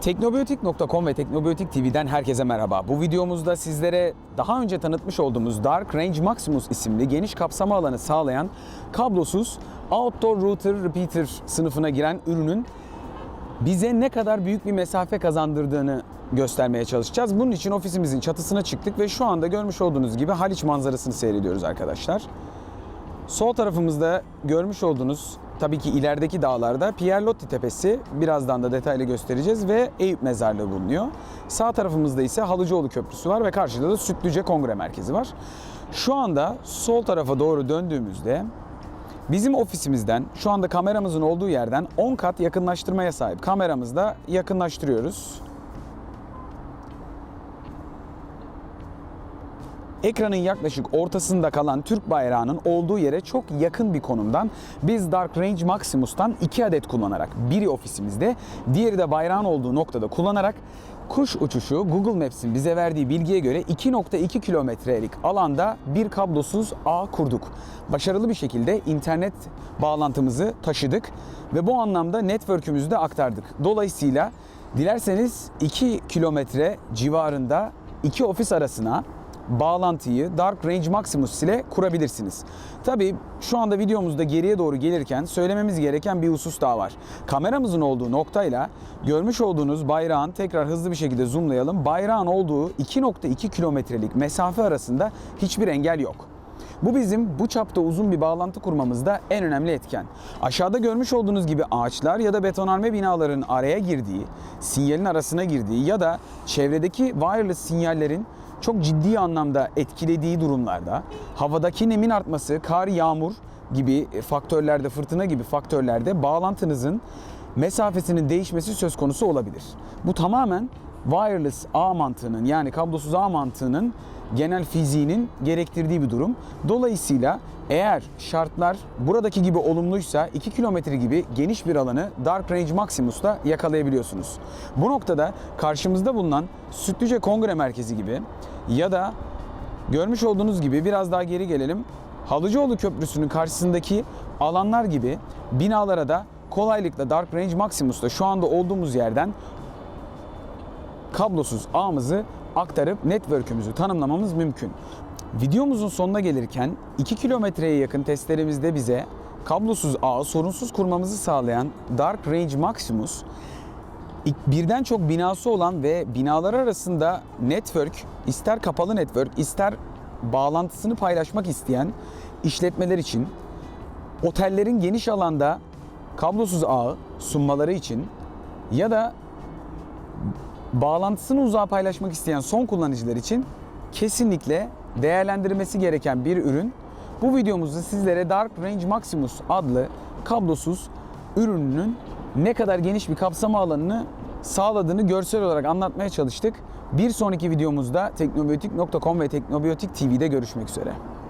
Teknobiyotik.com ve Teknobiyotik TV'den herkese merhaba. Bu videomuzda sizlere daha önce tanıtmış olduğumuz Dark Range Maximus isimli geniş kapsama alanı sağlayan kablosuz Outdoor Router Repeater sınıfına giren ürünün bize ne kadar büyük bir mesafe kazandırdığını göstermeye çalışacağız. Bunun için ofisimizin çatısına çıktık ve şu anda görmüş olduğunuz gibi Haliç manzarasını seyrediyoruz arkadaşlar. Sol tarafımızda görmüş olduğunuz tabii ki ilerideki dağlarda Pierlotti Tepesi birazdan da detaylı göstereceğiz ve Eyüp Mezarlığı bulunuyor. Sağ tarafımızda ise Halıcıoğlu Köprüsü var ve karşıda da Sütlüce Kongre Merkezi var. Şu anda sol tarafa doğru döndüğümüzde bizim ofisimizden şu anda kameramızın olduğu yerden 10 kat yakınlaştırmaya sahip. Kameramızda yakınlaştırıyoruz. Ekranın yaklaşık ortasında kalan Türk bayrağının olduğu yere çok yakın bir konumdan biz Dark Range Maximus'tan 2 adet kullanarak biri ofisimizde diğeri de bayrağın olduğu noktada kullanarak kuş uçuşu Google Maps'in bize verdiği bilgiye göre 2.2 kilometrelik alanda bir kablosuz ağ kurduk. Başarılı bir şekilde internet bağlantımızı taşıdık ve bu anlamda network'ümüzü de aktardık. Dolayısıyla dilerseniz 2 kilometre civarında iki ofis arasına bağlantıyı Dark Range Maximus ile kurabilirsiniz. Tabii şu anda videomuzda geriye doğru gelirken söylememiz gereken bir husus daha var. Kameramızın olduğu noktayla görmüş olduğunuz bayrağın tekrar hızlı bir şekilde zoomlayalım. Bayrağın olduğu 2.2 kilometrelik mesafe arasında hiçbir engel yok. Bu bizim bu çapta uzun bir bağlantı kurmamızda en önemli etken. Aşağıda görmüş olduğunuz gibi ağaçlar ya da betonarme binaların araya girdiği, sinyalin arasına girdiği ya da çevredeki wireless sinyallerin çok ciddi anlamda etkilediği durumlarda havadaki nemin artması, kar, yağmur gibi faktörlerde, fırtına gibi faktörlerde bağlantınızın mesafesinin değişmesi söz konusu olabilir. Bu tamamen wireless ağ mantığının yani kablosuz ağ mantığının genel fiziğinin gerektirdiği bir durum. Dolayısıyla eğer şartlar buradaki gibi olumluysa 2 kilometre gibi geniş bir alanı Dark Range Maximus'ta yakalayabiliyorsunuz. Bu noktada karşımızda bulunan Sütlüce Kongre Merkezi gibi ya da görmüş olduğunuz gibi biraz daha geri gelelim. Halıcıoğlu Köprüsü'nün karşısındaki alanlar gibi binalara da kolaylıkla Dark Range Maximus'ta şu anda olduğumuz yerden kablosuz ağımızı aktarıp network'ümüzü tanımlamamız mümkün. Videomuzun sonuna gelirken 2 kilometreye yakın testlerimizde bize kablosuz ağı sorunsuz kurmamızı sağlayan Dark Range Maximus birden çok binası olan ve binalar arasında network, ister kapalı network, ister bağlantısını paylaşmak isteyen işletmeler için otellerin geniş alanda kablosuz ağı sunmaları için ya da bağlantısını uzağa paylaşmak isteyen son kullanıcılar için kesinlikle değerlendirmesi gereken bir ürün. Bu videomuzda sizlere Dark Range Maximus adlı kablosuz ürününün ne kadar geniş bir kapsama alanını sağladığını görsel olarak anlatmaya çalıştık. Bir sonraki videomuzda teknobiyotik.com ve Teknobiyotik TV'de görüşmek üzere.